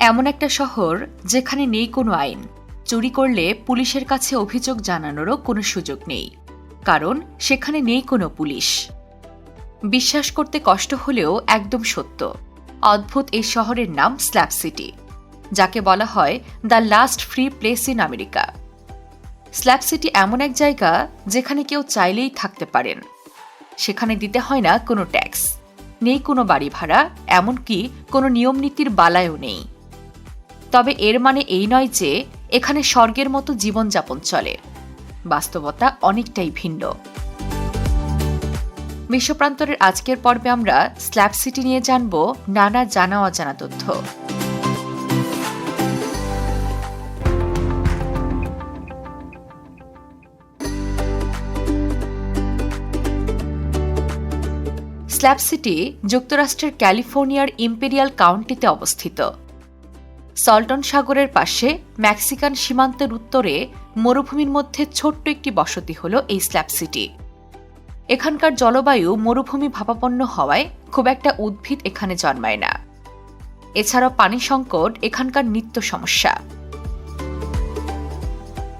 এমন একটা শহর যেখানে নেই কোনো আইন। চুরি করলে পুলিশের কাছে অভিযোগ জানানোরও কোনো সুযোগ নেই। কারণ সেখানে নেই কোনো পুলিশ। বিশ্বাস করতে কষ্ট হলেও একদম সত্য। অদ্ভুত এই শহরের নাম স্ল্যাব সিটি, যাকে বলা হয় the last free place in America. Slab city এমন এক জায়গা যেখানে কেউ চাইলেই থাকতে পারেন। সেখানে দিতে হয় না কোনো ট্যাক্স। নেই কোনো বাড়ি ভাড়া, এমনকি কোনো নিয়মনীতির বালায়ও নেই। তবে এর মানে এই নয় যে এখানে স্বর্গের মতো জীবনযাপন চলে। বাস্তবতা অনেকটাই ভিন্ন। বিশ্বপ্রান্তরের আজকের পর্বে আমরা স্ল্যাব সিটি নিয়ে জানব নানা জানা অজানা তথ্য। স্ল্যাব সিটি যুক্তরাষ্ট্রের ক্যালিফোর্নিয়ার ইম্পেরিয়াল কাউন্টিতে অবস্থিত। সল্টন সাগরের পাশে মেক্সিকান সীমান্তের উত্তরে মরুভূমির মধ্যে ছোট্ট একটি বসতি হল এই স্ল্যাব সিটি। এখানকার জলবায়ু মরুভূমি ভাবাপন্ন হওয়ায় খুব একটা উদ্ভিদ এখানে জন্মায় না। এছাড়াও পানি সংকট এখানকার নিত্য সমস্যা।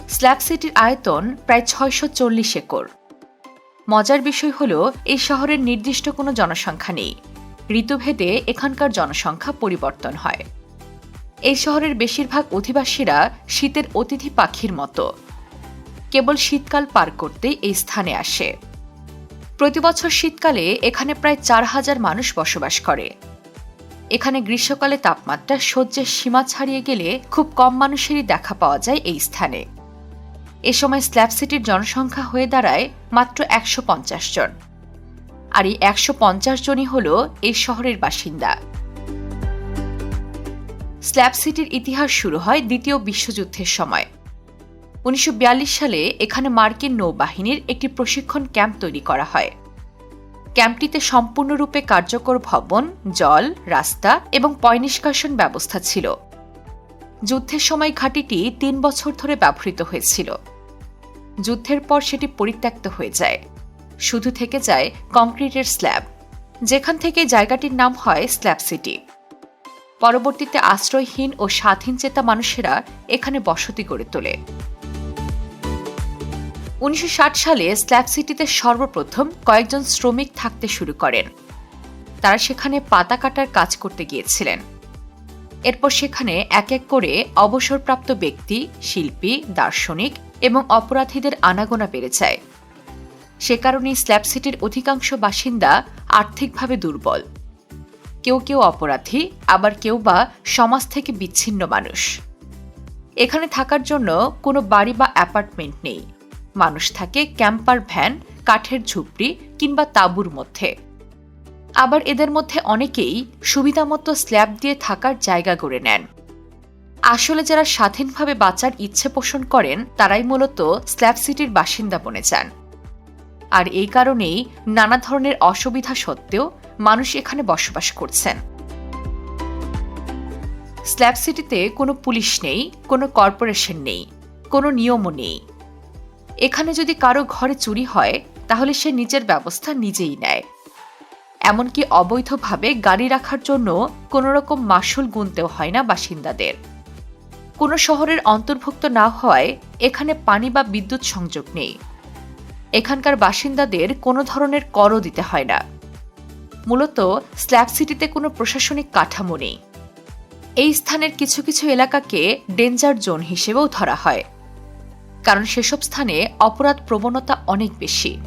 স্ল্যাব সিটির আয়তন প্রায় ছয়শো চল্লিশ একর। মজার বিষয় হল, এই শহরের নির্দিষ্ট কোনো জনসংখ্যা নেই। ঋতুভেদে এখানকার জনসংখ্যা পরিবর্তন হয়। এই শহরের বেশিরভাগ অধিবাসীরা শীতের অতিথি পাখির মতো। কেবল শীতকাল পার করতেই এই স্থানে আসে। প্রতিবছর শীতকালে এখানে প্রায় চার হাজার মানুষ বসবাস করে। এখানে গ্রীষ্মকালে তাপমাত্রা সহ্যের সীমা ছাড়িয়ে গেলে খুব কম মানুষেরই দেখা পাওয়া যায় এই স্থানে। এ সময় স্ল্যাব সিটির জনসংখ্যা হয়ে দাঁড়ায় মাত্র একশো পঞ্চাশ জন। আর এই একশো পঞ্চাশ জনই হল এই শহরের বাসিন্দা। স্ল্যাব সিটির ইতিহাস শুরু হয় দ্বিতীয় বিশ্বযুদ্ধের সময়। উনিশশো বিয়াল্লিশ সালে এখানে মার্কিন নৌবাহিনীর একটি প্রশিক্ষণ ক্যাম্প তৈরি করা হয়। ক্যাম্পটিতে সম্পূর্ণরূপে কার্যকর ভবন, জল, রাস্তা এবং পয়নিষ্কাশন ব্যবস্থা ছিল। যুদ্ধের সময় ঘাঁটিটি তিন বছর ধরে ব্যবহৃত হয়েছিল। যুদ্ধের পর সেটি পরিত্যক্ত হয়ে যায়। শুধু থেকে যায় কংক্রিটের স্ল্যাব। যেখান থেকে জায়গাটির নাম হয় স্ল্যাব সিটি। পরবর্তীতে আশ্রয়হীন ও স্বাধীন চেতা মানুষেরা এখানে বসতি গড়ে তোলে। উনিশশো ষাট সালে স্ল্যাব সিটিতে সর্বপ্রথম কয়েকজন শ্রমিক থাকতে শুরু করেন। তারা সেখানে পাতা কাটার কাজ করতে গিয়েছিলেন। এরপর সেখানে এক এক করে অবসরপ্রাপ্ত ব্যক্তি, শিল্পী, দার্শনিক এবং অপরাধীদের আনাগোনা বেড়ে যায়। সে কারণে স্ল্যাব সিটির অধিকাংশ বাসিন্দা আর্থিকভাবে দুর্বল। কেউ কেউ অপরাধী, আবার কেউ বা সমাজ থেকে বিচ্ছিন্ন মানুষ। এখানে থাকার জন্য কোনো বাড়ি বা অ্যাপার্টমেন্ট নেই। মানুষ থাকে ক্যাম্পার ভ্যান, কাঠের ঝুপড়ি কিংবা তাঁবুর মধ্যে। আবার এদের মধ্যে অনেকেই সুবিধামতো স্ল্যাব দিয়ে থাকার জায়গা গড়ে নেন। আসলে যারা স্বাধীনভাবে বাঁচার ইচ্ছে পোষণ করেন, তারাই মূলত স্ল্যাব সিটির বাসিন্দা বনে যান। আর এই কারণেই নানা ধরনের অসুবিধা সত্ত্বেও মানুষ এখানে বসবাস করছেন। স্ল্যাব সিটিতে কোনো পুলিশ নেই, কোনো কর্পোরেশন নেই, কোনো নিয়মও নেই। এখানে যদি কারও ঘরে চুরি হয়, তাহলে সে নিজের ব্যবস্থা নিজেই নেয়। এমনকি অবৈধভাবে গাড়ি রাখার জন্য কোনো রকম মাসুল গুনতেও হয় না বাসিন্দাদের। কোনো শহরের অন্তর্ভুক্ত না হওয়ায় এখানে পানি বা বিদ্যুৎ সংযোগ নেই। এখানকার বাসিন্দাদের কোনো ধরনের করও দিতে হয় না। মূলত স্ল্যাব সিটিতে কোনো প্রশাসনিক কাঠামো নেই। এই স্থানের কিছু কিছু এলাকাকে ডেঞ্জার জোন হিসেবেও ধরা হয়। কারণ সেসব স্থানে অপরাধ প্রবণতা অনেক বেশি।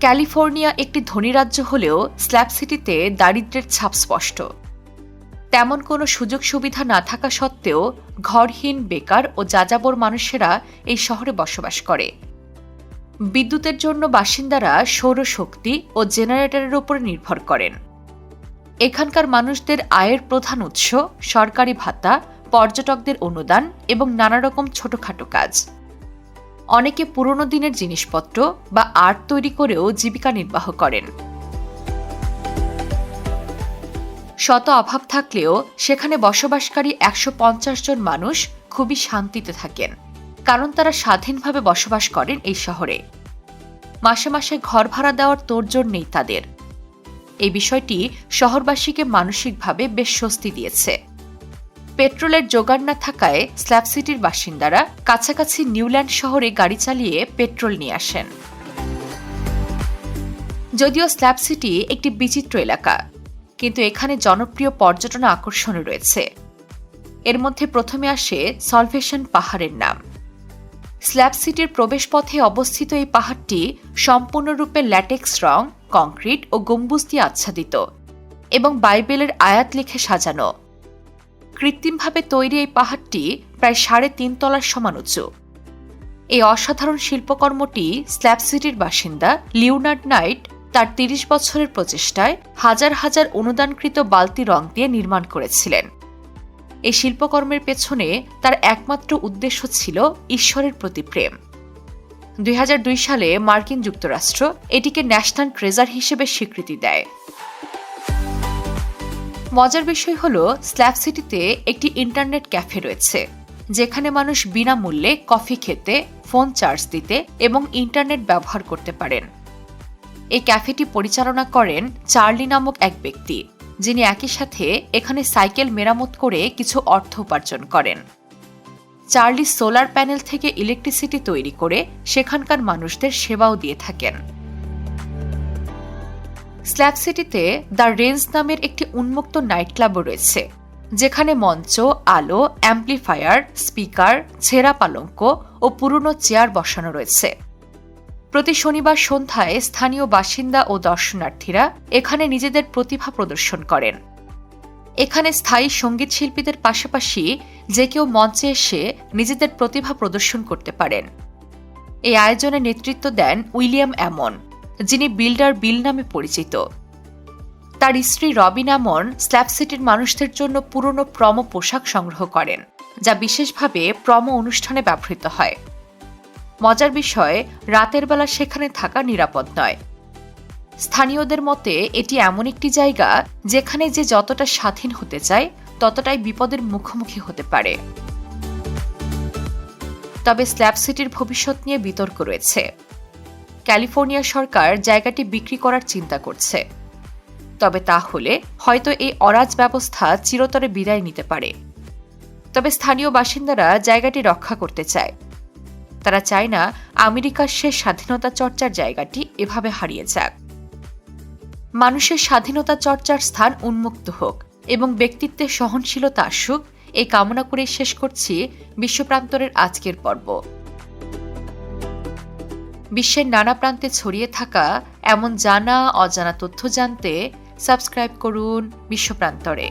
ক্যালিফোর্নিয়া একটি ধনী রাজ্য হলেও স্ল্যাব সিটিতে দারিদ্রের ছাপ স্পষ্ট। তেমন কোনো সুযোগ সুবিধা না থাকা সত্ত্বেও ঘরহীন, বেকার ও যাযাবর মানুষেরা এই শহরে বসবাস করে। বিদ্যুতের জন্য বাসিন্দারা সৌরশক্তি ও জেনারেটরের উপর নির্ভর করেন। এখানকার মানুষদের আয়ের প্রধান উৎস সরকারি ভাতা, পর্যটকদের অনুদান এবং নানা রকম ছোটখাটো কাজ। অনেকে পুরনো দিনের জিনিসপত্র বা আর্ট তৈরি করেও জীবিকা নির্বাহ করেন। শত অভাব থাকলেও সেখানে বসবাসকারী একশো পঞ্চাশ জন মানুষ খুবই শান্তিতে থাকেন। কারণ তারা স্বাধীনভাবে বসবাস করেন এই শহরে। মাসে মাসে ঘর ভাড়া দেওয়ার তোড়জোড় নেই তাদের। এই বিষয়টি শহরবাসীকে মানসিকভাবে বেশ স্বস্তি দিয়েছে। পেট্রোলের জোগান না থাকায় স্ল্যাব সিটির বাসিন্দারা কাছাকাছি নিউল্যান্ড শহরে গাড়ি চালিয়ে পেট্রোল নিয়ে আসেন। যদিও স্ল্যাব সিটি একটি বিচিত্র এলাকা, কিন্তু এখানে জনপ্রিয় পর্যটন আকর্ষণ রয়েছে। এর মধ্যে প্রথমে আসে সলভেশন পাহাড়ের নাম। স্ল্যাব সিটির প্রবেশপথে অবস্থিত এই পাহাড়টি সম্পূর্ণরূপে ল্যাটেক্স রং, কংক্রিট ও গম্বুজ দিয়ে আচ্ছাদিত এবং বাইবেলের আয়াত লিখে সাজানো। কৃত্রিমভাবে তৈরি এই পাহাড়টি প্রায় সাড়ে তিন তলার সমান উঁচু। এই অসাধারণ শিল্পকর্মটি স্ল্যাব সিটির বাসিন্দা লিওনার্ড নাইট তার তিরিশ বছরের প্রচেষ্টায় হাজার হাজার অনুদানকৃত বালতি রং দিয়ে নির্মাণ করেছিলেন। এই শিল্পকর্মের পেছনে তার একমাত্র উদ্দেশ্য ছিল ঈশ্বরের প্রতি প্রেম। দুই হাজার দুই সালে মার্কিন যুক্তরাষ্ট্র এটিকে ন্যাশনাল ট্রেজার হিসেবে স্বীকৃতি দেয়। মজার বিষয় হল, স্ল্যাব সিটিতে একটি ইন্টারনেট ক্যাফে রয়েছে, যেখানে মানুষ বিনামূল্যে কফি খেতে, ফোন চার্জ দিতে এবং ইন্টারনেট ব্যবহার করতে পারেন। এই ক্যাফেটি পরিচালনা করেন চার্লি নামক এক ব্যক্তি। যিনি একই সাথে এখানে সাইকেল মেরামত করে কিছু অর্থ উপার্জন করেন। চার্লি সোলার প্যানেল থেকে ইলেকট্রিসিটি তৈরি করে সেখানকার মানুষদের সেবাও দিয়ে থাকেন। স্ল্যাব সিটিতে দ্য রেঞ্জ নামের একটি উন্মুক্ত নাইট ক্লাবও রয়েছে, যেখানে মঞ্চ, আলো, অ্যাম্প্লিফায়ার, স্পিকার, ছেঁড়া পালঙ্ক ও পুরনো চেয়ার বসানো রয়েছে। প্রতি শনিবার সন্ধ্যায় স্থানীয় বাসিন্দা ও দর্শনার্থীরা এখানে নিজেদের প্রতিভা প্রদর্শন করেন। এখানে স্থায়ী সংগীত শিল্পীদের পাশাপাশি যে কেউ মঞ্চে এসে নিজেদের প্রতিভা প্রদর্শন করতে পারেন। এই আয়োজনে নেতৃত্ব দেন উইলিয়াম অ্যামন, যিনি বিল্ডার বিল নামে পরিচিত। তার স্ত্রী রবিন অ্যামন স্ল্যাব সিটির মানুষদের জন্য পুরনো প্রম পোশাক সংগ্রহ করেন, যা বিশেষভাবে প্রম অনুষ্ঠানে ব্যবহৃত হয়। মজার বিষয়, রাতের বেলা সেখানে থাকা নিরাপদ নয়। স্থানীয়দের মতে, এটি এমন একটি জায়গা যেখানে যে যতটা স্বাধীন হতে চায়, ততটাই বিপদের মুখোমুখি হতে পারে। তবে স্ল্যাব সিটির ভবিষ্যৎ নিয়ে বিতর্ক রয়েছে। ক্যালিফোর্নিয়া সরকার জায়গাটি বিক্রি করার চিন্তা করছে। তবে তা হলে হয়তো এই অরাজ ব্যবস্থা চিরতরে বিদায় নিতে পারে। তবে স্থানীয় বাসিন্দারা জায়গাটি রক্ষা করতে চায়। তারা চায় না আমেরিকার শেষ স্বাধীনতা চর্চার জায়গাটি এভাবে হারিয়ে যাক। মানুষের স্বাধীনতা চর্চার স্থান উন্মুক্ত হোক এবং ব্যক্তিত্বের সহনশীলতা আসুক, এই কামনা করে শেষ করছি বিশ্বপ্রান্তরের আজকের পর্ব। বিশ্বের নানা প্রান্তে ছড়িয়ে থাকা এমন জানা, অজানা তথ্য জানতে সাবস্ক্রাইব করুন বিশ্বপ্রান্তরে।